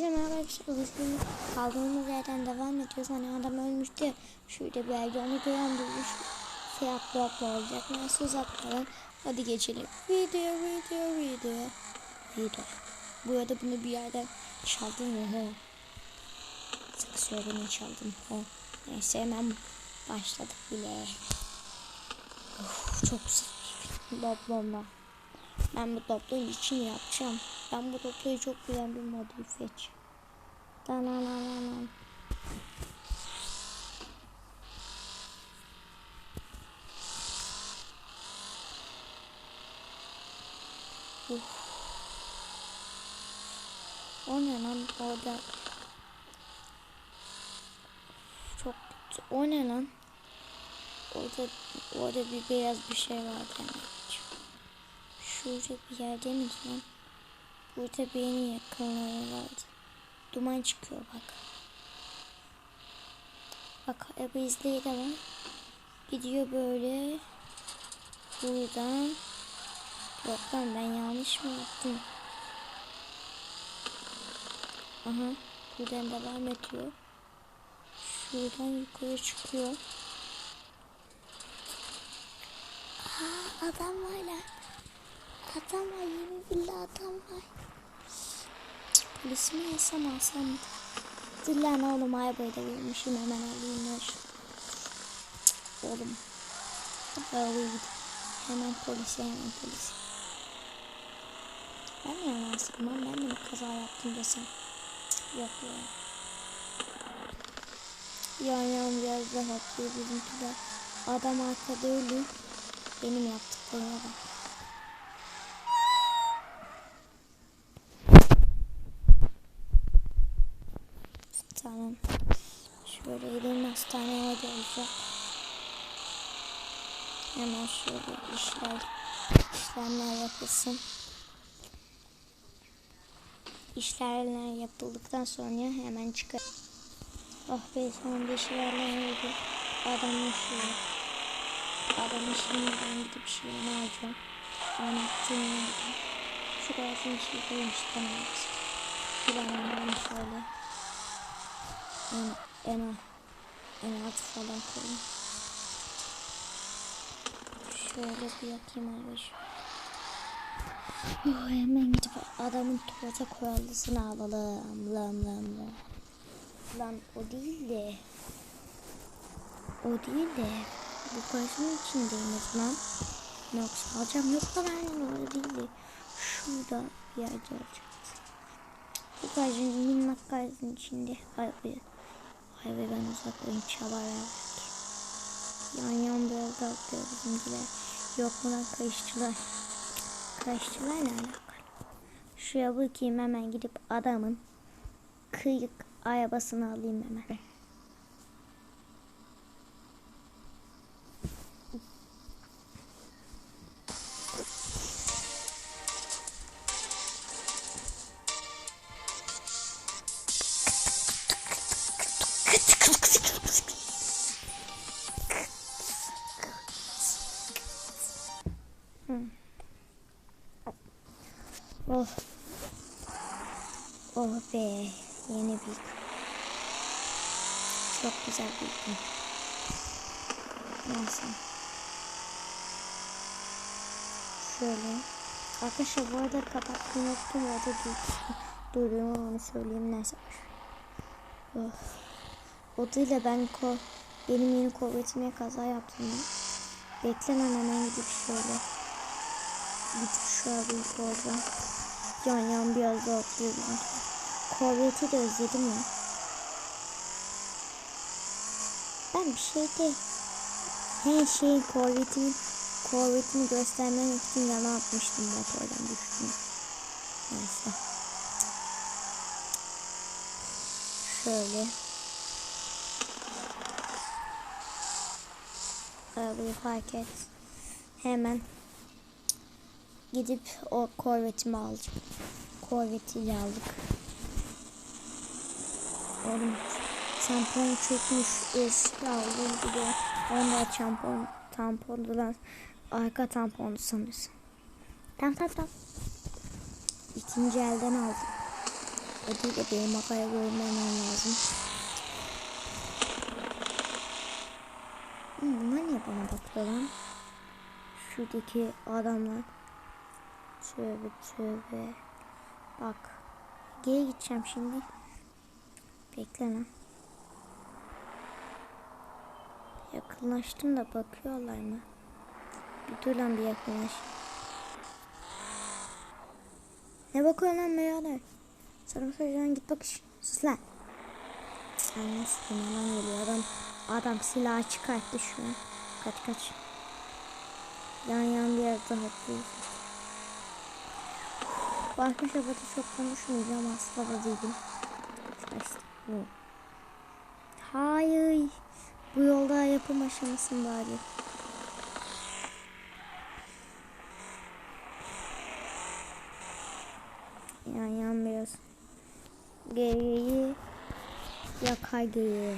Merhaba arkadaşlar. Bugün kaldığımız yerden devam ediyoruz. Hani adam ölmüştü ya. Şurada bir yerde onu gören durmuş. Fiyat blokla olacak. Nasıl uzatmadan. Hadi geçelim. Video video video. Video. Bu arada bunu bir yerden çaldım mı? He. Sıkı söylemeyi çaldım. He. Neyse hemen başladık bile. Of, çok sıkı. Loblomla. Ben bu topluğun için yapacağım. Ben bu topluyu çok güzel bir lan lan. Uf. O ne lan orada? Çok kötü. O ne lan? Orada, orada bir beyaz bir şey var demek. Şurada bir yerde mi lan? Burada beynin yakınları vardı. Duman çıkıyor bak. Bak araba izleyi de var. Gidiyor böyle. Buradan. Yok lan ben yanlış mı yaptım? Aha. Buradan devam ediyor. Şuradan yukarı çıkıyor. Aa, adam var lan. Adam var yemin billah adam var. Cık, Polisi mi alsam alsam mı? Dur oğlum arabayı da vermişim hemen alayım. Cık, Oğlum. Alayım. Hemen polise hemen polise. Ben mi yalan sıkmam ben de mi kaza yaptım desem. Yok ya. Yan yan biraz daha atlıyor bizimkiler. Adam arkada ölü. Benim yaptıklarıma bak. Tamam. Şöyle gidelim hastaneye geleceğim. Hemen şöyle işler, işlemler yapılsın. İşlemler yapıldıktan sonra hemen çıkar. Oh be sonunda işlemler oldu. Adam yaşıyor. Adamın şimdi ben gidip şeyini alacağım. Anlattığını alacağım. Şu ağacın içine koymuştum. Bir an şöyle en, en, alt falan koyayım. Şöyle bir yakayım arkadaşlar. Oh, hemen gidip adamın tuvalete kurallısını alalım. Lam lam lam. Lan o değil de. O değil de. Bu karşının içindeymiş lan. Yoksa alacağım. Yok da ben orada değil de. Şurada bir yerde olacak. Bu karşının minnak içinde. Ay, Ay be ben uzaklayayım çalar belki. Yan yan daha atıyor bizimkiler. Yok mu lan kayışçılar? Kayışçılar ne alakalı? Şuraya bakayım hemen gidip adamın kıyık arabasını alayım hemen. Bir Çok güzel bir gün. Neyse. Şöyle. Arkadaşlar bu arada kapatmayı unuttum. Orada duyduğumu onu söyleyeyim. Neyse. Oh. Odayla ben ko benim yeni kuvvetime kaza yaptım. Beklemem hemen gidip şöyle. Gidip şu arabayı koyacağım. Yan yan biraz daha atlıyor bizim. Korveti de özledim ya. Ben bir şey de her şeyin korvetimi korvetimi göstermemek için yana atmıştım motordan düştüm. Neyse. Şöyle. Arabayı fark et. Hemen gidip o korvetimi alacağım. Korvetiyle aldık. Oğlum tampon çökmüş eski aldım bir de onda tampon tampondular arka tamponu sanırsın. Tam tam tam. İkinci elden aldım. Değil de benim makaya görmemem lazım. Hı, Bunlar niye bana bakıyor lan? Şuradaki adamlar. Tövbe tövbe. Bak. Geri gideceğim şimdi. Bekle lan. Yakınlaştım da bakıyorlar mı? Bir dur lan bir yakınlaş. Ne bakıyorsun lan birader? Sana söyleyeceğim git bak iş. Sus lan. Sen nasıl lan geliyor adam. Adam silahı çıkarttı şu. Kaç kaç. Yan yan bir yerde haklıyız. Başka şabata çok konuşmayacağım asla da değilim. İşte bu. Hayır. Bu yolda yapım aşamasındaydı. Yan yan biraz. Geriyi yakar geriye.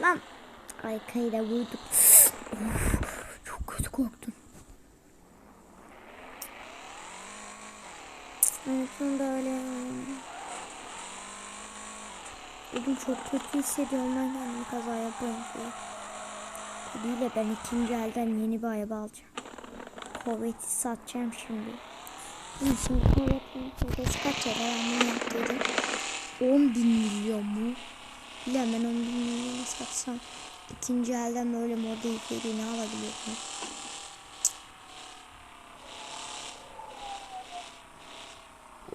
Lan. Arkayı da vurduk. Of, çok kötü korktum. En son böyle. Bugün çok kötü hissediyorum ben kendimi kaza yapıyorum diye. De ben ikinci elden yeni bir araba alacağım. Corvette'i satacağım şimdi. Şimdi Corvette'in kredisi kaç lira bunu yaptıydım. 10 bin milyon mu? Bilemem ben 10 bin milyonu satsam. ikinci elden böyle model ne alabiliyorum.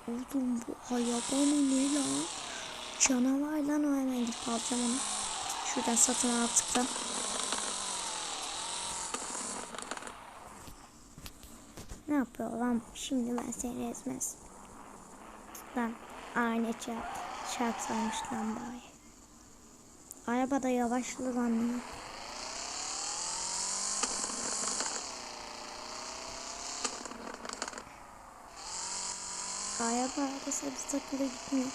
Oğlum bu hayvan ne lan? Canavar lan o hemen gidip alacağım onu. Şuradan satın al tıkla. Ne yapıyor lan? Şimdi ben seni ezmez. Lan aynı çarp. Çarp saymış lan bari. Arabada yavaşlı lan. Araba arkası bir takıda gitmiyor.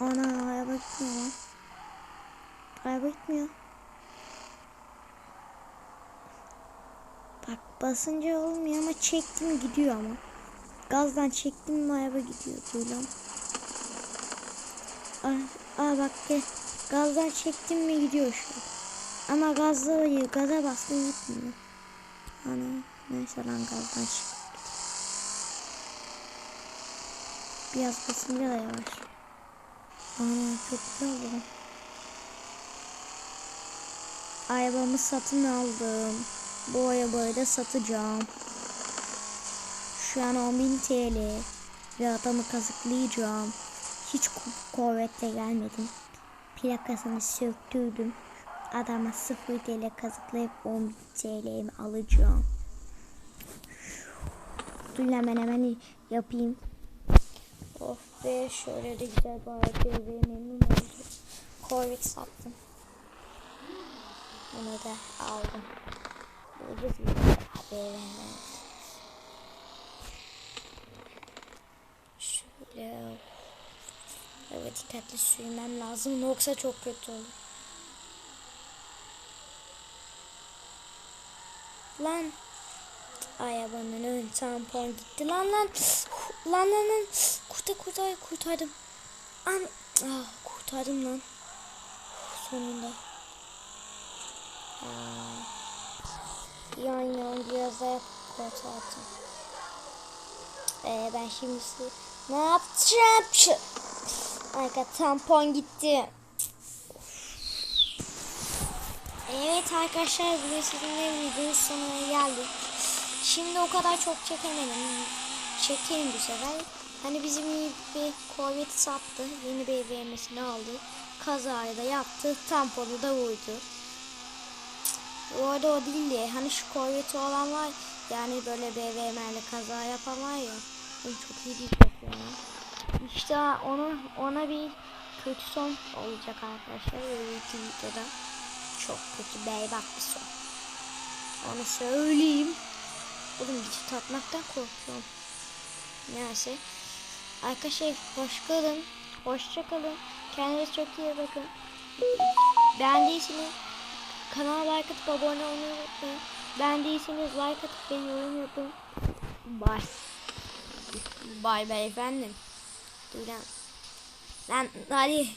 Ana araba gitmiyor lan. Araba gitmiyor. Bak basınca olmuyor ama çektim gidiyor ama. Gazdan çektim mi araba gidiyor duydum. Aa, aa bak gel. Gazdan çektim mi gidiyor şu an. Ama gazda oluyor. Gaza bastım gitmiyor. Ana neyse lan gazdan çık. Biraz basınca da yavaş. Ana çok güzel lan. Arabamı satın aldım. Bu arabayı da satacağım. Şu an 10.000 TL. Ve adamı kazıklayacağım. Hiç kuvvetle gelmedim. Plakasını söktürdüm. Adama 0 TL kazıklayıp 10.000 TL'mi alacağım. Dur hemen hemen yapayım. Be şöyle de güzel bir ve memnun oldum. Sattım. Bunu da aldım. Ucuz bir haberim Şöyle Evet dikkatli sürmem lazım yoksa çok kötü olur. Lan Arabanın ön tampon gitti lan lan. Lan lan lan. Kurtar kurtar kurtardım. An ah, kurtardım lan. Sonunda. Yan yan biraz daha kurtardım. Ee, ben şimdi ne yapacağım? Şu... Arka tampon gitti. Evet arkadaşlar bu sizinle videonun sonuna geldik. Şimdi o kadar çok çekemedim. Çekeyim bu sefer. Hani bizim bir Corvette sattı. Yeni bir vermesini aldı. Kazayı da yaptı. Tamponu da vurdu. Bu arada o değil de hani şu Corvette olan var yani böyle BVM'le kaza yapan var ya. Onu çok iyi bir ya. İşte onun ona bir kötü son olacak arkadaşlar. Böyle iki videoda. Çok kötü berbat bir son. Onu söyleyeyim. Oğlum diş tatmaktan korkuyorum. Neyse. Arkadaşlar hoş kalın. Hoşça kalın. Kendinize çok iyi bakın. Beğendiyseniz kanala like atıp abone olmayı unutmayın. Beğendiyseniz like atıp ve yorum yapın. Bye. Bye bye efendim. Dur lan. Lan hadi.